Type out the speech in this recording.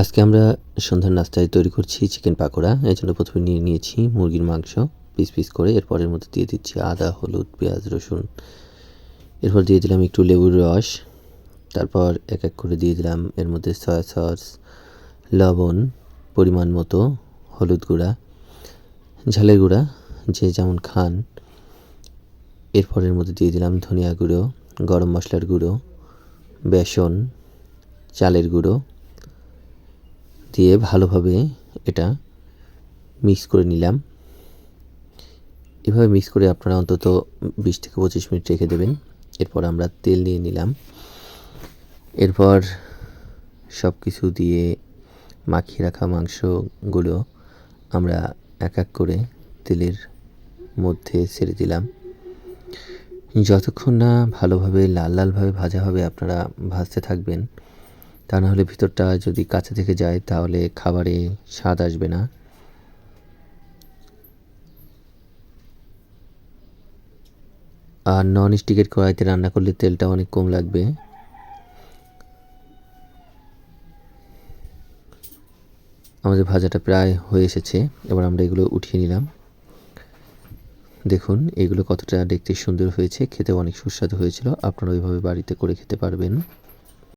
আজকে আমরা সন্ধ্যার নাস্তায় তৈরি করছি চিকেন পাকোড়া। এই জন্য প্রথমে নিয়ে নিয়েছি মুরগির মাংস, পিস পিস করে। এরপর এর মধ্যে দিয়ে দিচ্ছি আদা, হলুদ, পেঁয়াজ, রসুন। এরপর দিয়ে দিলাম একটু লেবুর রস। তারপর এক এক করে দিয়ে দিলাম এর মধ্যে সয়া সস, লবণ, পরিমাণ মতো হলুদ গুঁড়া, ঝালের গুঁড়া, যে যেমন খান। এরপর এর মধ্যে দিয়ে দিলাম ধনিয়া গুঁড়ো, গরম মশলার গুঁড়ো, বেসন, চালের গুঁড়ো দিয়ে ভালোভাবে এটা মিক্স করে নিলাম। এভাবে মিক্স করে আপনারা অন্তত বিশ থেকে পঁচিশ মিনিট রেখে দেবেন। এরপর আমরা তেল নিয়ে নিলাম। এরপর সব কিছু দিয়ে মাখিয়ে রাখা মাংসগুলো আমরা এক এক করে তেলের মধ্যে ছেড়ে দিলাম। যতক্ষণ না ভালোভাবে লাল লালভাবে ভাজা হবে আপনারা ভাজতে থাকবেন। তা না হলে ভিতরটা যদি কাছে থেকে যায়, তাহলে খাবারে স্বাদ আসবে না। আর নন স্টিকের কড়াইতে রান্না করলে তেলটা অনেক কম লাগবে। আমাদের ভাজাটা প্রায় হয়ে এসেছে, এবার আমরা এগুলো উঠিয়ে নিলাম। দেখুন, এগুলো কতটা দেখতে সুন্দর হয়েছে খেতে অনেক সুস্বাদু হয়েছিল। আপনারা ওইভাবে বাড়িতে করে খেতে পারবেন।